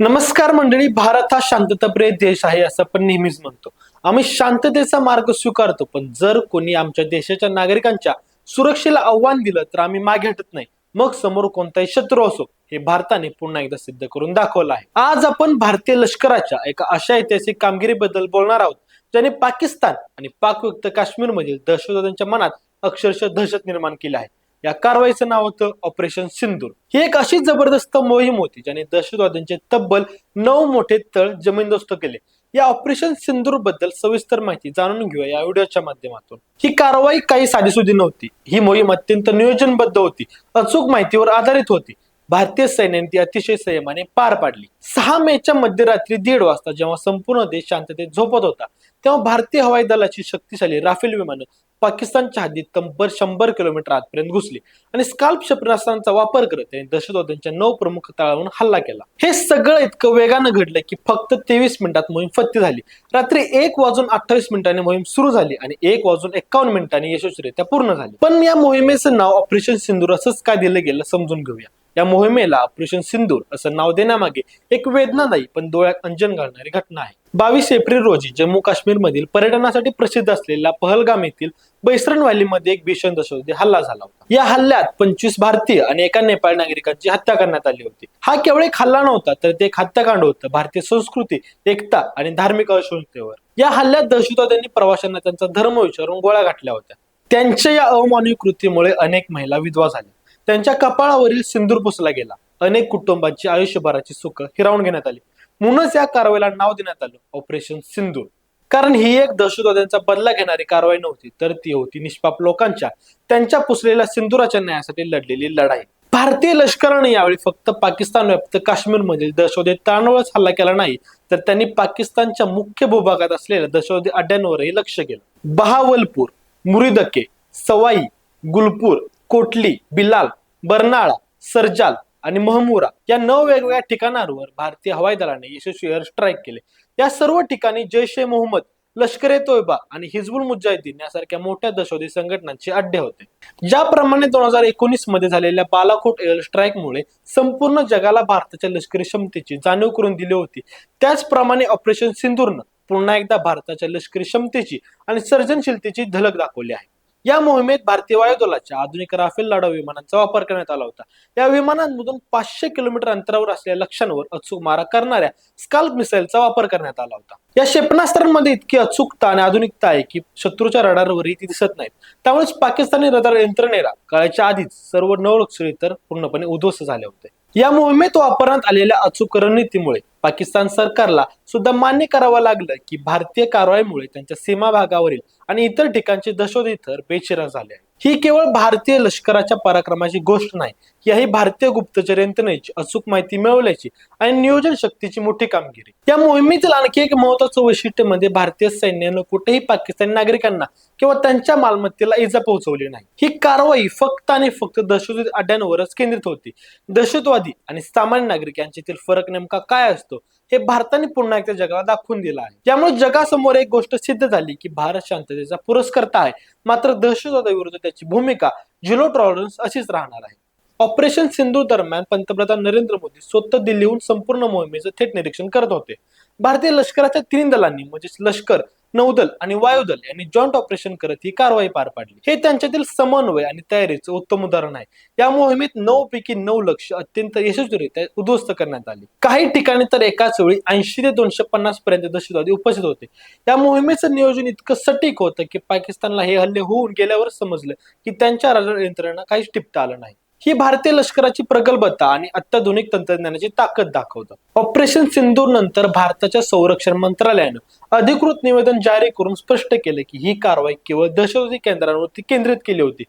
नमस्कार मंडळी भारत हा शांतताप्रिय देश आहे असं आपण नेहमीच म्हणतो. आम्ही शांततेचा मार्ग स्वीकारतो पण जर कोणी आमच्या देशाच्या नागरिकांच्या सुरक्षेला आव्हान दिलं तर आम्ही मागे हटत नाही. मग समोर कोणताही शत्रू असो हे भारताने पुन्हा एकदा सिद्ध करून दाखवलं आहे. आज आपण भारतीय लष्कराच्या एका अशा ऐतिहासिक कामगिरीबद्दल बोलणार आहोत ज्याने पाकिस्तान आणि पाकयुक्त काश्मीरमधील दहशतवाद्यांच्या मनात अक्षरशः दहशत निर्माण केली आहे. या कारवाईचं नाव होतं ऑपरेशन सिंदूर. ही एक अशी जबरदस्त मोहीम होती ज्याने दहशतवाद्यांचे तब्बल नऊ मोठे तळ जमीनदोस्त केले. या ऑपरेशन सिंदूरबद्दल सविस्तर माहिती जाणून घेऊया या व्हिडिओच्या माध्यमातून. ही कारवाई काही साधीसुधी नव्हती. ही मोहीम अत्यंत नियोजनबद्ध होती. अचूक माहितीवर आधारित होती. भारतीय सैन्याने ती अतिशय संयमाने पार पाडली. सहा मेच्या मध्यरात्री दीड वाजता जेव्हा संपूर्ण देश शांततेत झोपत होता तेव्हा भारतीय हवाई दलाची शक्तिशाली राफेल विमानं पाकिस्तानच्या हद्दीत तब्बल शंभर किलोमीटर आतपर्यंत घुसली आणि स्काल्प क्षेपणास्त्रांचा वापर करत त्यांनी दहशतवाद्यांच्या नऊ प्रमुख तळावरून हल्ला केला. हे सगळं इतकं वेगानं घडलं की फक्त तेवीस मिनिटात मोहीम फत्ती झाली. रात्री एक वाजून अठ्ठावीस मिनिटांनी मोहीम सुरू झाली आणि एक वाजून एकावन्न मिनिटांनी यशस्वीरित्या पूर्ण झाली. पण या मोहिमेचं नाव ऑपरेशन सिंदूर असंच का दिलं गेलं समजून घेऊया. या मोहिमेला ऑपरेशन सिंदूर असं नाव देण्यामागे एक वेदनादायी पण डोळ्यात अंजन घालणारी घटना आहे. बावीस एप्रिल रोजी जम्मू काश्मीर मधील पर्यटनासाठी प्रसिद्ध असलेल्या पहलगाम येथील बैसरण व्हॅलीमध्ये एक भीषण दहशतवादी हल्ला झाला होता. या हल्ल्यात पंचवीस भारतीय आणि एका नेपाळ नागरिकांची हत्या करण्यात आली होती. हा केवळ एक हल्ला नव्हता तर ते एक हत्याकांड होतं. भारतीय संस्कृती एकता आणि धार्मिक असहिष्णुतेवर या हल्ल्यात दहशतवाद्यांनी प्रवाशांना त्यांचा धर्म विचारून गोळ्या घातल्या होत्या. त्यांच्या या अमानवी कृतीमुळे अनेक महिला विधवा झाल्या. त्यांच्या कपाळावरील सिंदूर पुसला गेला. अनेक कुटुंबांची आयुष्यभराची सुख हिरावून घेण्यात आली. म्हणूनच या कारवाईला नाव देण्यात आलं ऑपरेशन सिंदूर. कारण ही एक दहशतवाद्यांचा बदला घेणारी कारवाई नव्हती तर ती होती निष्पाप लोकांच्या त्यांच्या पुसलेल्या सिंदुराच्या न्यायासाठी लढलेली लढाई. भारतीय लष्कराने यावेळी फक्त पाकिस्तान व्याप्त काश्मीरमधील दहशतवादी तळांवरच हल्ला केला नाही तर त्यांनी पाकिस्तानच्या मुख्य भूभागात असलेल्या दहशतवादी अड्ड्यांवरही लक्ष केलं. बहावलपूर मुरिदके सवाई गुलपूर कोटली बिलाल बर्नाळा सरजाल आणि महमुरा या नऊ वेगवेगळ्या ठिकाणांवर भारतीय हवाई दलाने यशस्वी एअर स्ट्राईक केले. या सर्व ठिकाणी जैश ए मोहम्मद लष्कर ए तोयबा आणि हिजबुल मुजाहिदीन यासारख्या मोठ्या दहशतवादी संघटनांचे अड्डे होते. ज्याप्रमाणे दोन हजार एकोणीसमध्ये झालेल्या बालाकोट एअर स्ट्राईकमुळे संपूर्ण जगाला भारताच्या लष्करी क्षमतेची जाणीव करून दिली होती. त्याचप्रमाणे ऑपरेशन सिंदूरनं पुन्हा एकदा भारताच्या लष्करी क्षमतेची आणि सर्जनशीलतेची झलक दाखवली आहे. या मोहिमेत भारतीय वायुदलाच्या आधुनिक राफेल लढाऊ विमानांचा वापर करण्यात आला होता. या विमानांमधून पाचशे किलोमीटर अंतरावर असलेल्या लक्ष्यांवर अचूक मारा करणाऱ्या स्काल्प मिसाईलचा वापर करण्यात आला होता. या क्षेपणास्त्रांमध्ये इतकी अचूकता आणि आधुनिकता आहे की शत्रूच्या रडारवरही ती दिसत नाहीत. त्यामुळेच पाकिस्तानी रडार यंत्रणेला काळाच्या आधीच सर्व नऊ तर पूर्णपणे उद्ध्वस्त झाले होते. या मोहिमेत वापरण्यात आलेल्या अचूक रणनीतीमुळे पाकिस्तान सरकारला सुद्धा मान्य करावं लागलं की भारतीय कारवाईमुळे त्यांच्या सीमा भागावरील आणि इतर ठिकाणचे दहशतवादी थर बेचिरा झाले आहेत. ही केवळ भारतीय लष्कराच्या पराक्रमाची गोष्ट नाही याही भारतीय गुप्तचर यंत्रणेची अचूक माहिती मिळवल्याची आणि नियोजन शक्तीची मोठी कामगिरी. या मोहिमेतील आणखी एक महत्वाचं वैशिष्ट्य म्हणजे भारतीय सैन्यानं कुठेही पाकिस्तानी नागरिकांना किंवा त्यांच्या मालमत्तेला इजा पोहोचवली नाही. ही कारवाई फक्त आणि फक्त दहशतवादी अड्ड्यांवरच केंद्रित होती. दहशतवादी आणि सामान्य नागरिक यांच्यातील फरक नेमका काय असतो हे भारताने पुन्हा एकदा जगाला दाखवून दिलं आहे. त्यामुळे जगासमोर एक गोष्ट सिद्ध झाली की भारत शांततेचा पुरस्कर्ता आहे. मात्र दहशतवादाविरुद्ध त्याची भूमिका झिरो टॉलरन्स अशीच राहणार आहे. ऑपरेशन सिंधू दरम्यान पंतप्रधान नरेंद्र मोदी स्वतः दिल्लीहून संपूर्ण मोहिमेचं थेट निरीक्षण करत होते. भारतीय लष्कराच्या तीन दलांनी म्हणजेच लष्कर नौदल आणि वायुदल यांनी जॉईंट ऑपरेशन करत ही कारवाई पार पाडली. हे त्यांच्यातील समन्वय आणि तयारीचं उत्तम उदाहरण आहे. या मोहिमेत नऊ पैकी नऊ लक्ष अत्यंत यशस्वीरित्या उद्ध्वस्त करण्यात आली. काही ठिकाणी तर एकाच वेळी ऐंशी ते दोनशे पन्नास पर्यंत दहशतवादी उपस्थित होते. या मोहिमेचं नियोजन इतकं सटीक होतं की पाकिस्तानला हे हल्ले होऊन गेल्यावर समजलं की त्यांच्या यंत्रणा काहीच टिपता आलं नाही. ही भारतीय लष्कराची प्रगल्भता आणि अत्याधुनिक तंत्रज्ञानाची ताकद दाखवतं. ऑपरेशन सिंदूर नंतर भारताच्या संरक्षण मंत्रालयानं अधिकृत निवेदन जारी करून स्पष्ट केले की ही कारवाई केवळ दहशतवादी केंद्रांवरती केंद्रित केली होती.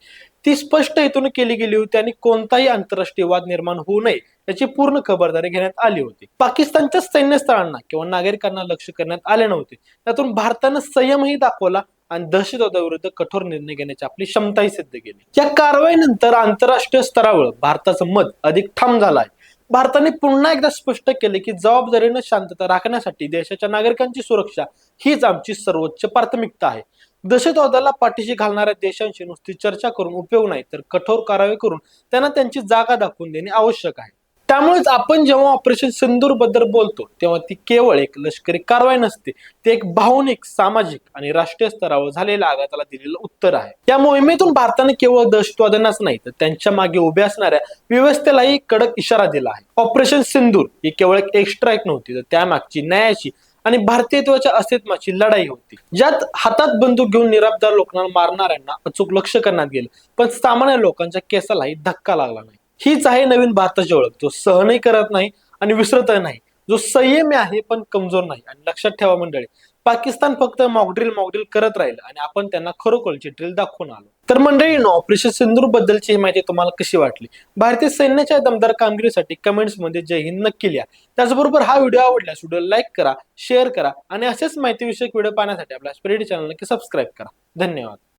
ती स्पष्ट हेतून केली गेली होती आणि कोणताही आंतरराष्ट्रीय वाद निर्माण होऊ नये याची पूर्ण खबरदारी घेण्यात आली होती. पाकिस्तानच्या सैन्यस्थळांना किंवा नागरिकांना लक्ष करण्यात आले नव्हते. त्यातून भारतानं संयमही दाखवला आणि दहशतवादाविरुद्ध कठोर निर्णय घेण्याची आपली क्षमताही सिद्ध केली. या कारवाईनंतर आंतरराष्ट्रीय स्तरावर भारताचं मत अधिक ठाम झालं आहे भारताने पुन्हा एकदा स्पष्ट केले की जबाबदारीनं शांतता राखण्यासाठी देशाच्या नागरिकांची सुरक्षा हीच आमची सर्वोच्च प्राथमिकता आहे. दहशतवादाला पाठीशी घालणाऱ्या देशांशी नुसती चर्चा करून उपयोग नाही तर कठोर कारवाई करून त्यांना त्यांची जागा दाखवून देणे आवश्यक आहे. त्यामुळेच आपण जेव्हा ऑपरेशन सिंदूरबद्दल बोलतो तेव्हा ती केवळ एक लष्करी कारवाई नसते ते एक भावनिक सामाजिक आणि राष्ट्रीय स्तरावर झालेल्या आघाताला दिलेलं उत्तर आहे. या मोहिमेतून भारताने केवळ दहशतवाद्यांनाच नाही तर त्यांच्या मागे उभ्या असणाऱ्या व्यवस्थेलाही कडक इशारा दिला आहे. ऑपरेशन सिंदूर ही केवळ एक एक्स्ट्रा एक नव्हती तर त्यामागची न्यायाची आणि भारतीयत्वाच्या अस्तित्वाची लढाई होती. ज्यात हातात बंदूक घेऊन निराबदार लोकांना मारणाऱ्यांना अचूक लक्ष करण्यात गेलं पण सामान्य लोकांच्या केसालाही धक्का लागला नाही. हीच आहे नवीन भारताची ओळख. जो सहनही करत नाही आणि विसरतही नाही. जो संयमी आहे पण कमजोर नाही. आणि लक्षात ठेवा मंडळी पाकिस्तान फक्त मॉकड्रिल मॉकड्रिल करत राहील आणि आपण त्यांना खरोखरची ड्रिल दाखवून आलो. तर मंडळीनो ऑपरेशन सिंदूर बद्दलची ही माहिती तुम्हाला कशी वाटली? भारतीय सैन्याच्या दमदार कामगिरीसाठी कमेंट्समध्ये जय हिंद नक्की लिहा. त्याचबरोबर हा व्हिडिओ आवडल्यास व्हिडिओ लाईक करा शेअर करा आणि असेच माहितीविषयक व्हिडिओ पाहण्यासाठी आपल्या स्पिरिट चॅनल नक्की सबस्क्राईब करा. धन्यवाद.